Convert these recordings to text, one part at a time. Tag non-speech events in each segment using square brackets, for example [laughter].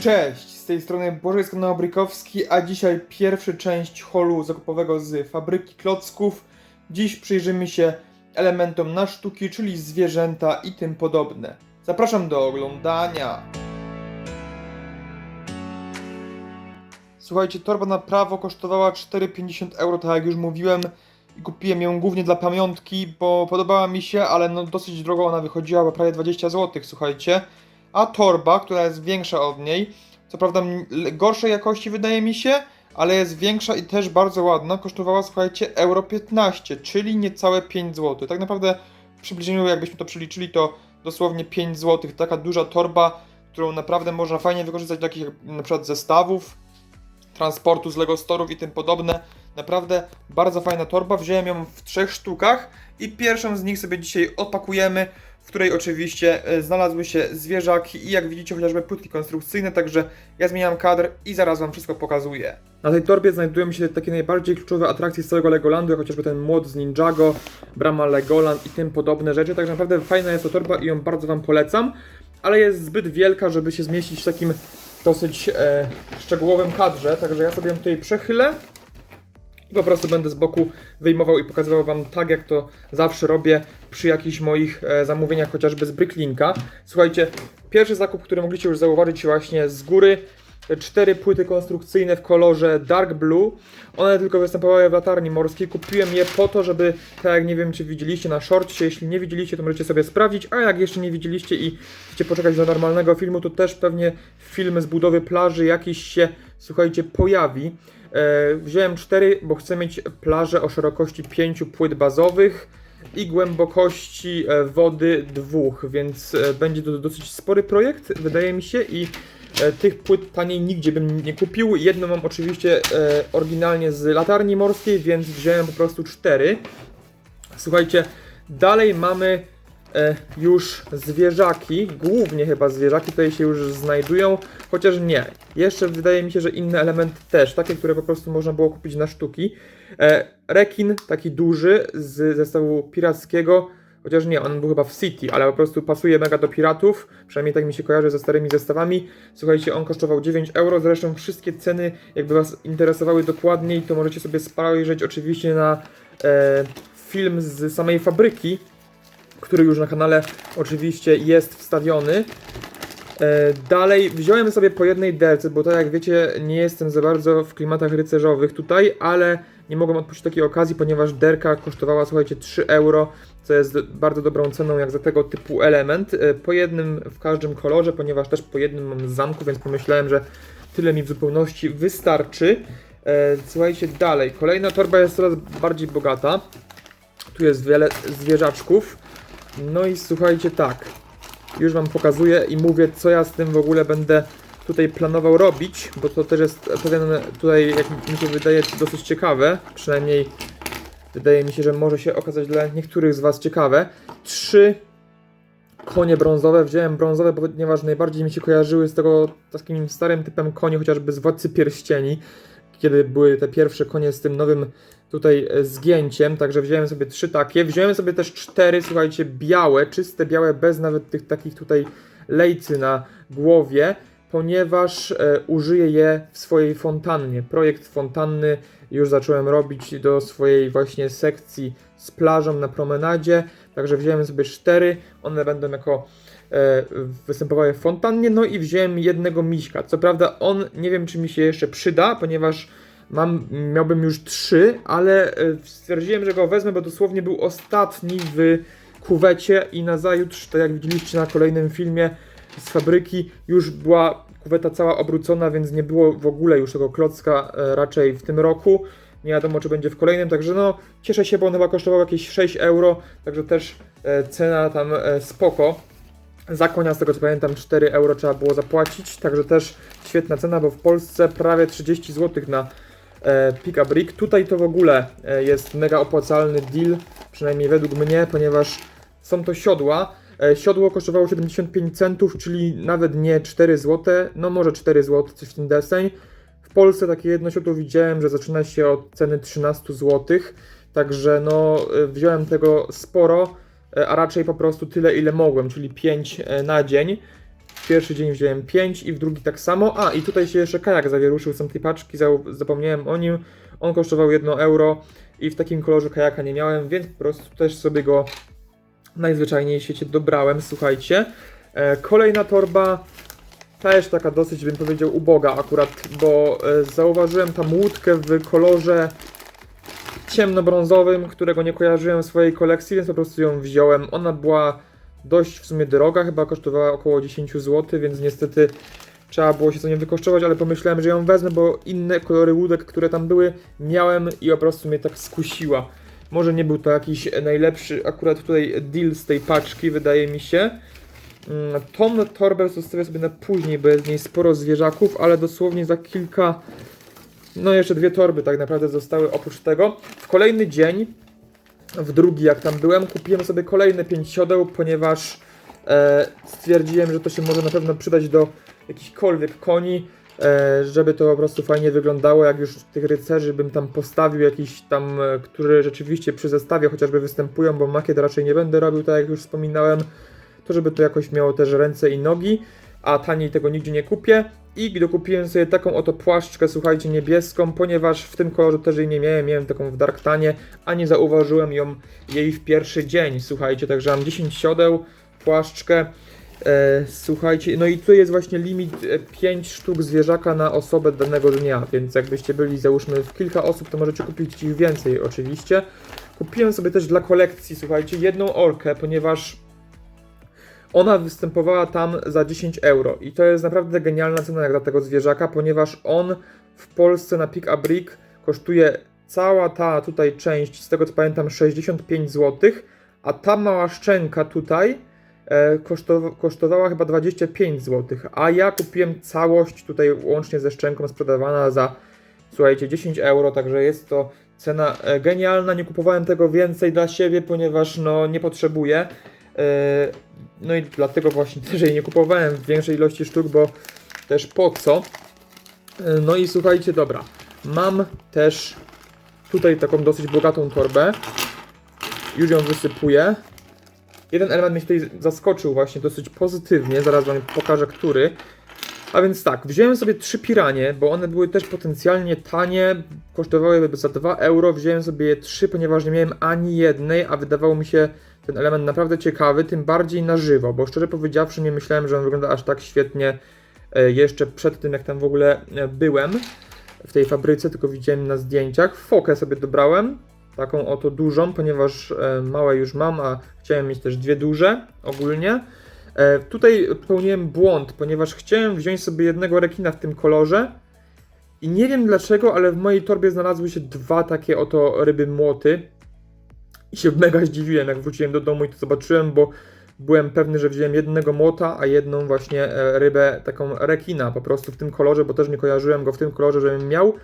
Cześć, z tej strony Bożej Skanobrykowski, a dzisiaj pierwsza część holu zakupowego z fabryki klocków. Dziś przyjrzymy się elementom na sztuki, czyli zwierzęta i tym podobne. Zapraszam do oglądania. Słuchajcie, torba na prawo kosztowała 4,50 euro, tak jak już mówiłem. I kupiłem ją głównie dla pamiątki, bo podobała mi się, ale no dosyć drogo ona wychodziła, bo prawie 20 zł, słuchajcie. A torba, która jest większa od niej, co prawda gorszej jakości wydaje mi się, ale jest większa i też bardzo ładna, kosztowała, słuchajcie, euro 15, czyli niecałe 5 zł. Tak naprawdę w przybliżeniu, jakbyśmy to przeliczyli, to dosłownie 5 zł. Taka duża torba, którą naprawdę można fajnie wykorzystać do takich na przykład zestawów, transportu z Lego Storów i tym podobne. Naprawdę bardzo fajna torba. Wziąłem ją w trzech sztukach i pierwszą z nich sobie dzisiaj opakujemy, której oczywiście e, znalazły się zwierzaki i jak widzicie chociażby płytki konstrukcyjne, także ja zmieniam kadr i zaraz Wam wszystko pokazuję. Na tej torbie znajdują się takie najbardziej kluczowe atrakcje z całego Legolandu, jak chociażby ten młot z Ninjago, brama Legoland i tym podobne rzeczy, także naprawdę fajna jest to torba i ją bardzo Wam polecam, ale jest zbyt wielka, żeby się zmieścić w takim dosyć e, szczegółowym kadrze, także ja sobie ją tutaj przechylę i po prostu będę z boku wyjmował i pokazywał Wam tak, jak to zawsze robię przy jakichś moich e, zamówieniach, chociażby z Bricklinka. Słuchajcie, pierwszy zakup, który mogliście już zauważyć właśnie z góry, te cztery płyty konstrukcyjne w kolorze Dark Blue. One tylko występowały w latarni morskiej. Kupiłem je po to, żeby, tak jak nie wiem, czy widzieliście na shortcie, jeśli nie widzieliście, to możecie sobie sprawdzić, a jak jeszcze nie widzieliście i chcecie poczekać do normalnego filmu, to też pewnie film z budowy plaży jakiś się, słuchajcie, pojawi. E, wziąłem cztery, bo chcę mieć plażę o szerokości 5 płyt bazowych i głębokości e, wody dwóch, więc e, będzie to dosyć spory projekt, wydaje mi się i tych płyt taniej nigdzie bym nie kupił. Jedną mam oczywiście oryginalnie z latarni morskiej, więc wziąłem po prostu cztery. Słuchajcie, dalej mamy już zwierzaki, głównie chyba zwierzaki tutaj się już znajdują, chociaż nie. Jeszcze wydaje mi się, że inne elementy też, takie, które po prostu można było kupić na sztuki. E, rekin, taki duży z zestawu pirackiego, chociaż nie, on był chyba w City, ale po prostu pasuje mega do piratów, przynajmniej tak mi się kojarzy ze starymi zestawami. Słuchajcie, on kosztował 9 euro, zresztą wszystkie ceny, jakby Was interesowały dokładniej, to możecie sobie spojrzeć oczywiście na e, film z samej fabryki, który już na kanale oczywiście jest wstawiony. E, Dalej wziąłem sobie po jednej derce, bo tak jak wiecie, nie jestem za bardzo w klimatach rycerzowych tutaj, ale nie mogłem odpuścić takiej okazji, ponieważ derka kosztowała, słuchajcie, 3 euro, co jest bardzo dobrą ceną jak za tego typu element. E, Po jednym w każdym kolorze, ponieważ też po jednym mam z zamku, więc pomyślałem, że tyle mi w zupełności wystarczy. E, Słuchajcie, dalej. Kolejna torba jest coraz bardziej bogata. Tu jest wiele zwierzaczków. No i słuchajcie, tak. Już Wam pokazuję i mówię, co ja z tym w ogóle będę tutaj planował robić, bo to też jest pewien tutaj, jak mi się wydaje, dosyć ciekawe. Przynajmniej wydaje mi się, że może się okazać dla niektórych z Was ciekawe. Trzy konie brązowe. Wziąłem brązowe, ponieważ najbardziej mi się kojarzyły z tego takim starym typem koni, chociażby z Władcy Pierścieni, kiedy były te pierwsze konie z tym nowym tutaj e, zgięciem, także wziąłem sobie trzy takie. Wziąłem sobie też cztery, słuchajcie, białe, czyste białe, bez nawet tych takich tutaj lejcy na głowie, ponieważ e, użyję je w swojej fontannie. Projekt fontanny już zacząłem robić do swojej właśnie sekcji z plażą na promenadzie, także wziąłem sobie cztery, one będą jako e, występowały w fontannie, no i wziąłem jednego miśka. Co prawda on nie wiem czy mi się jeszcze przyda, ponieważ mam, miałbym już trzy, ale e, stwierdziłem, że go wezmę, bo dosłownie był ostatni w kuwecie i nazajutrz, tak jak widzieliście na kolejnym filmie z fabryki, już była kuweta cała obrócona, więc nie było w ogóle już tego klocka e, raczej w tym roku. Nie wiadomo, czy będzie w kolejnym, także no cieszę się, bo on chyba kosztował jakieś 6 euro, także też e, cena tam spoko. Za konia, z tego co pamiętam, 4 euro trzeba było zapłacić, także też świetna cena, bo w Polsce prawie 30 zł na e, Pick a Brick. Tutaj to w ogóle e, jest mega opłacalny deal, przynajmniej według mnie, ponieważ są to siodła. E, siodło kosztowało 75 centów, czyli nawet nie 4 zł, no może 4 zł, coś w ten deseń. W Polsce takie jedno siodło widziałem, że zaczyna się od ceny 13 zł, także no wziąłem tego sporo, a raczej po prostu tyle ile mogłem, czyli 5 na dzień. Pierwszy dzień wziąłem 5 i w drugi tak samo. A i tutaj się jeszcze kajak zawieruszył z tej paczki, zapomniałem o nim. On kosztował 1 euro i w takim kolorze kajaka nie miałem, więc po prostu też sobie go najzwyczajniej w świecie dobrałem, słuchajcie. E, kolejna torba, też taka dosyć bym powiedział uboga akurat, bo e, zauważyłem tam łódkę w kolorze ciemnobrązowym, którego nie kojarzyłem w swojej kolekcji, więc po prostu ją wziąłem. Ona była dość w sumie droga, chyba kosztowała około 10 zł, więc niestety trzeba było się co nie wykosztować, ale pomyślałem, że ją wezmę, bo inne kolory łódek, które tam były, miałem i po prostu mnie tak skusiła. Może nie był to jakiś najlepszy akurat tutaj deal z tej paczki, wydaje mi się. Mm, Tą torbę zostawię sobie na później, bo jest w niej sporo zwierzaków, ale dosłownie za kilka, no jeszcze dwie torby tak naprawdę zostały oprócz tego. W kolejny dzień, w drugi jak tam byłem, kupiłem sobie kolejne pięć siodeł, ponieważ e, stwierdziłem, że to się może na pewno przydać do jakichkolwiek koni, e, żeby to po prostu fajnie wyglądało, jak już tych rycerzy bym tam postawił jakiś tam, e, które rzeczywiście przy zestawie chociażby występują, bo makiet raczej nie będę robił, tak jak już wspominałem, to żeby to jakoś miało też ręce i nogi, a taniej tego nigdzie nie kupię. I dokupiłem sobie taką oto płaszczkę, słuchajcie, niebieską, ponieważ w tym kolorze też jej nie miałem, miałem taką w Darktanie, a nie zauważyłem ją jej w pierwszy dzień, słuchajcie, także mam 10 siodeł, płaszczkę, e, słuchajcie, no i tu jest właśnie limit e, 5 sztuk zwierzaka na osobę danego dnia, więc jakbyście byli załóżmy w kilka osób, to możecie kupić ich więcej oczywiście. Kupiłem sobie też dla kolekcji, słuchajcie, jedną orkę, ponieważ ona występowała tam za 10 euro. I to jest naprawdę genialna cena jak dla tego zwierzaka, ponieważ on w Polsce na Pick a Brick kosztuje cała ta tutaj część, z tego co pamiętam, 65 zł, a ta mała szczęka tutaj e, kosztow- kosztowała chyba 25 zł, a ja kupiłem całość tutaj łącznie ze szczęką sprzedawana za, słuchajcie, 10 euro, także jest to cena e, genialna, nie kupowałem tego więcej dla siebie, ponieważ no nie potrzebuję. E, No i dlatego właśnie też jej nie kupowałem w większej ilości sztuk, bo też po co. E, No i słuchajcie, dobra. Mam też tutaj taką dosyć bogatą torbę. Już ją wysypuję. Jeden element mnie tutaj zaskoczył właśnie dosyć pozytywnie, zaraz wam pokażę który. A więc tak, wziąłem sobie trzy piranie, bo one były też potencjalnie tanie, kosztowały za 2 euro. Wziąłem sobie je trzy, ponieważ nie miałem ani jednej, a wydawało mi się ten element naprawdę ciekawy, tym bardziej na żywo, bo szczerze powiedziawszy nie myślałem, że on wygląda aż tak świetnie e, jeszcze przed tym, jak tam w ogóle e, byłem w tej fabryce, tylko widziałem na zdjęciach. Fokę sobie dobrałem, taką oto dużą, ponieważ e, małe już mam, a chciałem mieć też dwie duże ogólnie. Tutaj popełniłem błąd, ponieważ chciałem wziąć sobie jednego rekina w tym kolorze i nie wiem dlaczego, ale w mojej torbie znalazły się dwa takie oto ryby młoty i się mega zdziwiłem, jak wróciłem do domu i to zobaczyłem, bo byłem pewny, że wziąłem jednego młota, a jedną właśnie e, rybę taką rekina po prostu w tym kolorze, bo też nie kojarzyłem go w tym kolorze, żebym miał.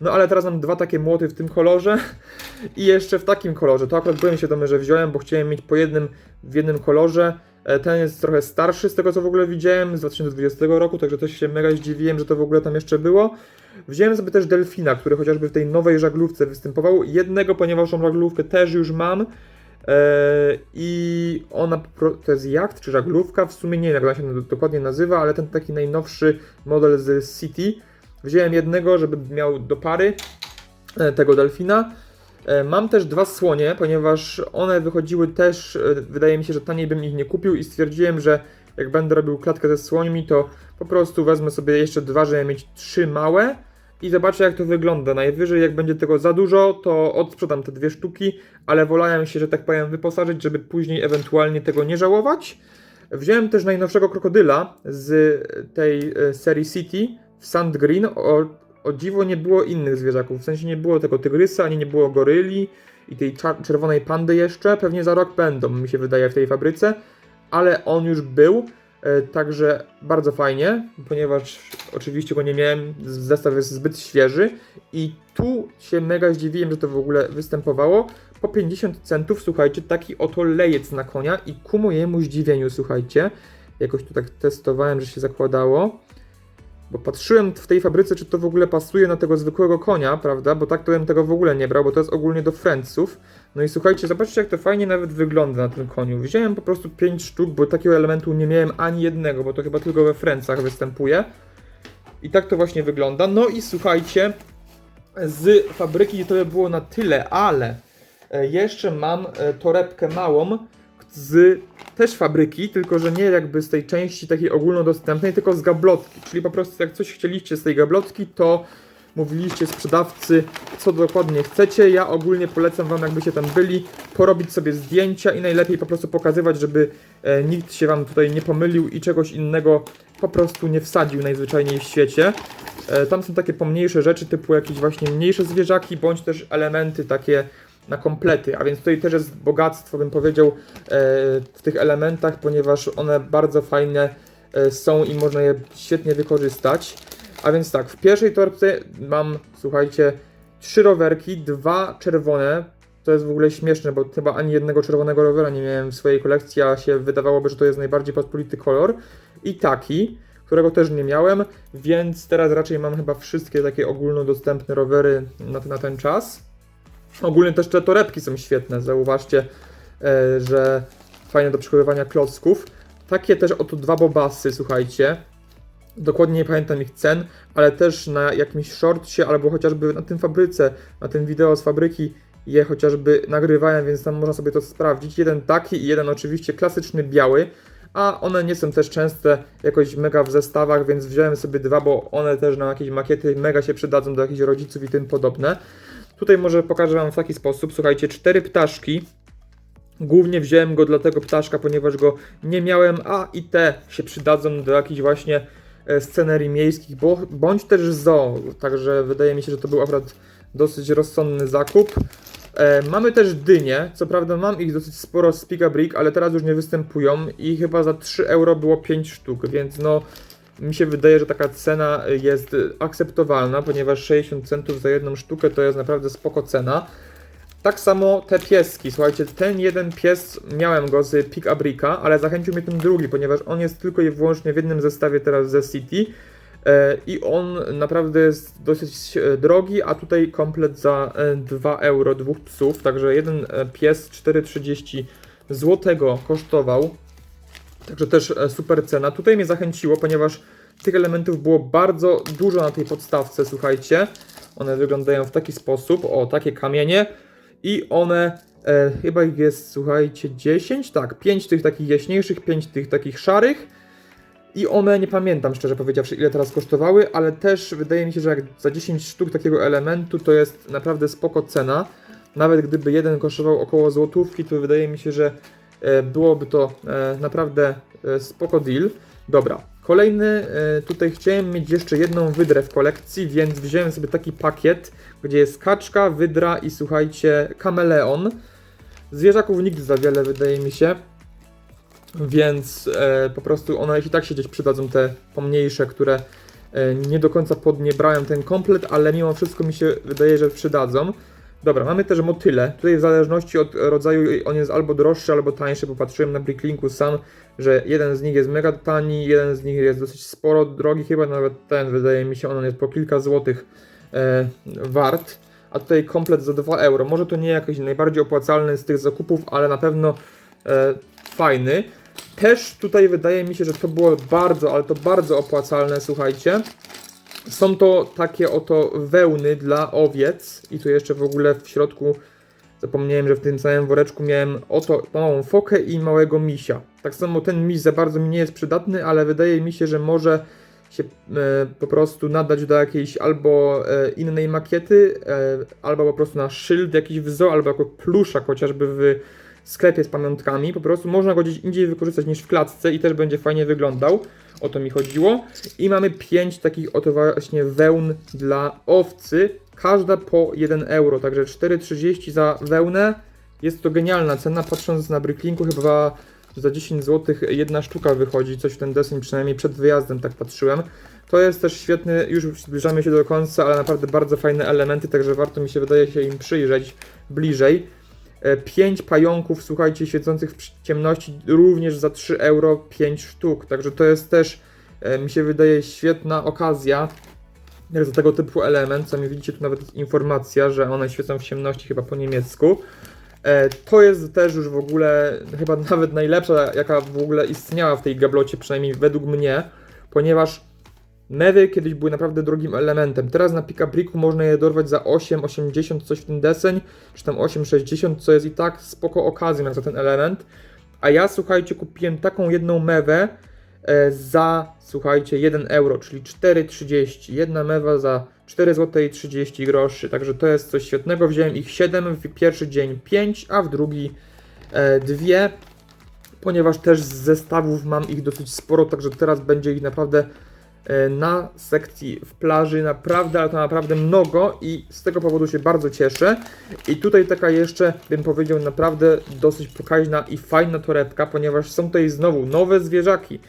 No ale teraz mam dwa takie młoty w tym kolorze [laughs] i jeszcze w takim kolorze. To akurat byłem świadomy, że wziąłem, bo chciałem mieć po jednym w jednym kolorze. E, Ten jest trochę starszy z tego co w ogóle widziałem, z 2020 roku, także też się mega zdziwiłem, że to w ogóle tam jeszcze było. Wziąłem sobie też delfina, który chociażby w tej nowej żaglówce występował. Jednego, ponieważ tą żaglówkę też już mam. E, I ona to jest jacht czy żaglówka, w sumie nie wiem jak ona się dokładnie nazywa, ale ten taki najnowszy model z City. Wziąłem jednego, żeby miał do pary e, tego delfina. E, Mam też dwa słonie, ponieważ one wychodziły też, wydaje mi się, że taniej bym ich nie kupił i stwierdziłem, że jak będę robił klatkę ze słońmi, to po prostu wezmę sobie jeszcze dwa, żeby mieć trzy małe i zobaczę jak to wygląda. Najwyżej jak będzie tego za dużo, to odsprzedam te dwie sztuki, ale wolałem się, że tak powiem, wyposażyć, żeby później ewentualnie tego nie żałować. Wziąłem też najnowszego krokodyla z tej e, serii City w Sand Green. O, o dziwo nie było innych zwierzaków, w sensie nie było tego tygrysa, ani nie było goryli i tej czerwonej pandy jeszcze. Pewnie za rok będą, mi się wydaje, w tej fabryce, ale on już był. E, Także bardzo fajnie, ponieważ oczywiście go nie miałem, zestaw jest zbyt świeży i tu się mega zdziwiłem, że to w ogóle występowało. Po 50 centów, słuchajcie, taki oto lejec na konia i ku mojemu zdziwieniu, słuchajcie, jakoś tu tak testowałem, że się zakładało. Bo patrzyłem w tej fabryce, czy to w ogóle pasuje na tego zwykłego konia, prawda? Bo tak to bym tego w ogóle nie brał, bo to jest ogólnie do Friendsów. No i słuchajcie, zobaczcie jak to fajnie nawet wygląda na tym koniu. Wziąłem po prostu 5 sztuk, bo takiego elementu nie miałem ani jednego, bo to chyba tylko we Friendsach występuje. I tak to właśnie wygląda. No i słuchajcie, z fabryki to by było na tyle, ale e, jeszcze mam e, torebkę małą z też fabryki, tylko że nie jakby z tej części takiej ogólnodostępnej, tylko z gablotki. Czyli po prostu jak coś chcieliście z tej gablotki, to mówiliście sprzedawcy, co dokładnie chcecie. Ja ogólnie polecam wam, jakbyście tam byli, porobić sobie zdjęcia i najlepiej po prostu pokazywać, żeby e, nikt się wam tutaj nie pomylił i czegoś innego po prostu nie wsadził najzwyczajniej w świecie. E, tam są takie pomniejsze rzeczy, typu jakieś właśnie mniejsze zwierzaki, bądź też elementy takie na komplety, a więc tutaj też jest bogactwo, bym powiedział, e, w tych elementach, ponieważ one bardzo fajne e, są i można je świetnie wykorzystać. A więc tak, w pierwszej torbce mam, słuchajcie, trzy rowerki, dwa czerwone. To jest w ogóle śmieszne, bo chyba ani jednego czerwonego rowera nie miałem w swojej kolekcji, a się wydawałoby, że to jest najbardziej pospolity kolor. I taki, którego też nie miałem, więc teraz raczej mam chyba wszystkie takie ogólnodostępne rowery na, na ten czas. Ogólnie też te torebki są świetne, zauważcie, e, że fajne do przechowywania klocków. Takie też oto dwa bobasy, słuchajcie. Dokładnie nie pamiętam ich cen, ale też na jakimś shortcie albo chociażby na tym fabryce, na tym wideo z fabryki je chociażby nagrywałem, więc tam można sobie to sprawdzić. Jeden taki i jeden oczywiście klasyczny biały, a one nie są też częste jakoś mega w zestawach, więc wziąłem sobie dwa, bo one też na jakieś makiety mega się przydadzą do jakichś rodziców i tym podobne. Tutaj może pokażę Wam w taki sposób. Słuchajcie, cztery ptaszki. Głównie wziąłem go dla tego ptaszka, ponieważ go nie miałem, a i te się przydadzą do jakichś właśnie e, scenerii miejskich, bo, bądź też zoo. Także wydaje mi się, że to był akurat dosyć rozsądny zakup. E, mamy też dynie, co prawda mam ich dosyć sporo z Pika Brick, ale teraz już nie występują i chyba za 3 euro było 5 sztuk, więc no mi się wydaje, że taka cena jest akceptowalna, ponieważ 60 centów za jedną sztukę to jest naprawdę spoko cena. Tak samo te pieski, słuchajcie, ten jeden pies miałem go z Pick a Bricka, ale zachęcił mnie ten drugi, ponieważ on jest tylko i wyłącznie w jednym zestawie teraz ze City e, i on naprawdę jest dosyć e, drogi, a tutaj komplet za e, 2 euro, dwóch psów, także jeden e, pies 4,30 złotego kosztował. Także też e, super cena. Tutaj mnie zachęciło, ponieważ tych elementów było bardzo dużo na tej podstawce, słuchajcie. One wyglądają w taki sposób, o takie kamienie i one e, chyba ich jest, słuchajcie, 10, tak, 5 tych takich jaśniejszych, 5 tych takich szarych i one, nie pamiętam szczerze powiedziawszy ile teraz kosztowały, ale też wydaje mi się, że jak za 10 sztuk takiego elementu to jest naprawdę spoko cena. Nawet gdyby jeden kosztował około złotówki, to wydaje mi się, że byłoby to e, naprawdę e, spoko deal. Dobra, kolejny, e, tutaj chciałem mieć jeszcze jedną wydrę w kolekcji, więc wziąłem sobie taki pakiet, gdzie jest kaczka, wydra i słuchajcie, kameleon. Zwierzaków nigdy za wiele wydaje mi się, więc e, po prostu one i tak się gdzieś przydadzą, te pomniejsze, które e, nie do końca podniebrałem ten komplet, ale mimo wszystko mi się wydaje, że przydadzą. Dobra, mamy też motyle. Tutaj w zależności od rodzaju on jest albo droższy, albo tańszy. Popatrzyłem na Bricklinku sam, że jeden z nich jest mega tani, jeden z nich jest dosyć sporo drogi, chyba nawet ten wydaje mi się, on jest po kilka złotych e, wart. A tutaj komplet za 2 euro. Może to nie jakiś najbardziej opłacalny z tych zakupów, ale na pewno e, fajny. Też tutaj wydaje mi się, że to było bardzo, ale to bardzo opłacalne, słuchajcie. Są to takie oto wełny dla owiec i tu jeszcze w ogóle w środku zapomniałem, że w tym samym woreczku miałem oto małą fokę i małego misia. Tak samo ten miś za bardzo mi nie jest przydatny, ale wydaje mi się, że może się e, po prostu nadać do jakiejś albo e, innej makiety, e, albo po prostu na szyld jakiś w zoo, albo jako pluszak chociażby w sklepie z pamiątkami. Po prostu można go gdzieś indziej wykorzystać niż w klatce i też będzie fajnie wyglądał. O to mi chodziło. I mamy 5 takich oto właśnie wełn dla owcy. Każda po 1 euro, także 4,30 za wełnę. Jest to genialna cena, patrząc na Bricklinku chyba za 10 zł jedna sztuka wychodzi, coś w ten deseń, przynajmniej przed wyjazdem tak patrzyłem. To jest też świetny, już zbliżamy się do końca, ale naprawdę bardzo fajne elementy, także warto mi się wydaje się im przyjrzeć bliżej. 5 pająków, słuchajcie, siedzących w ciemności również za 3 euro 5 sztuk. Także to jest też e, mi się wydaje świetna okazja za tego typu element. Sami widzicie tu nawet informacja, że one świecą w ciemności chyba po niemiecku. E, To jest też już w ogóle chyba [laughs] nawet najlepsza, jaka w ogóle istniała w tej gablocie, przynajmniej według mnie, ponieważ mewy kiedyś były naprawdę drogim elementem. Teraz na Pikabriku można je dorwać za 8,80 coś w ten deseń, czy tam 8,60, co jest i tak spoko okazją za ten element. A ja słuchajcie, kupiłem taką jedną mewę e, za, słuchajcie, 1 euro, czyli 4,30. Jedna mewa za 4 zł i 30 groszy, także to jest coś świetnego. Wziąłem ich 7, w pierwszy dzień 5, a w drugi e, dwie, ponieważ też z zestawów mam ich dosyć sporo, także teraz będzie ich naprawdę na sekcji w plaży, naprawdę, ale to naprawdę mnogo i z tego powodu się bardzo cieszę. I tutaj taka jeszcze, bym powiedział, naprawdę dosyć pokaźna i fajna torebka, ponieważ są tutaj znowu nowe zwierzaki.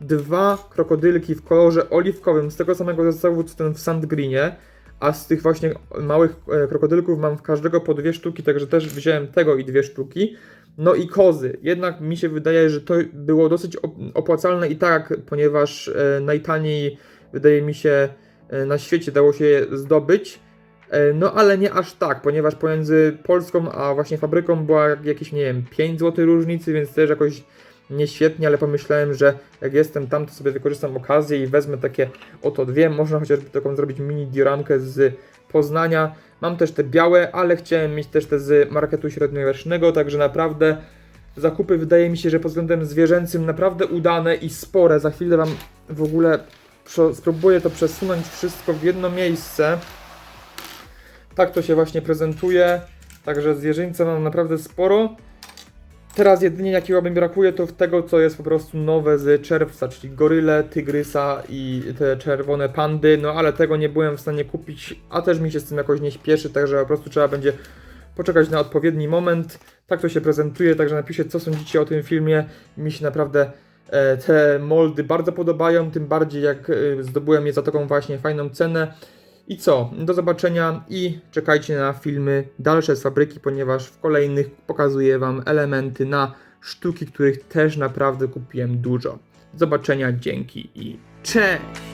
Dwa krokodylki w kolorze oliwkowym, z tego samego zestawu co ten w Sandgreenie, a z tych właśnie małych e, krokodylków mam w każdego po dwie sztuki, także też wziąłem tego i dwie sztuki. No i kozy. Jednak mi się wydaje, że to było dosyć op- opłacalne i tak, ponieważ e, najtaniej wydaje mi się e, na świecie dało się je zdobyć. E, No ale nie aż tak, ponieważ pomiędzy Polską a właśnie fabryką była jakieś, nie wiem, 5 zł różnicy, więc też jakoś nieświetnie, ale pomyślałem, że jak jestem tam, to sobie wykorzystam okazję i wezmę takie oto dwie. Można chociażby taką zrobić mini dioramkę z Poznania. Mam też te białe, ale chciałem mieć też te z marketu średniowiecznego, także naprawdę zakupy wydaje mi się, że pod względem zwierzęcym naprawdę udane i spore. Za chwilę Wam w ogóle spróbuję to przesunąć wszystko w jedno miejsce. Tak to się właśnie prezentuje. Także zwierzyńca mam naprawdę sporo. Teraz jedynie jakiego mi brakuje to tego, co jest po prostu nowe z czerwca, czyli goryle, tygrysa i te czerwone pandy, no ale tego nie byłem w stanie kupić, a też mi się z tym jakoś nie śpieszy, także po prostu trzeba będzie poczekać na odpowiedni moment. Tak to się prezentuje, także napiszcie co sądzicie o tym filmie. Mi się naprawdę e, te moldy bardzo podobają, tym bardziej jak e, zdobyłem je za taką właśnie fajną cenę. I co? Do zobaczenia i czekajcie na filmy dalsze z fabryki, ponieważ w kolejnych pokazuję Wam elementy na sztuki, których też naprawdę kupiłem dużo. Do zobaczenia, dzięki i cześć!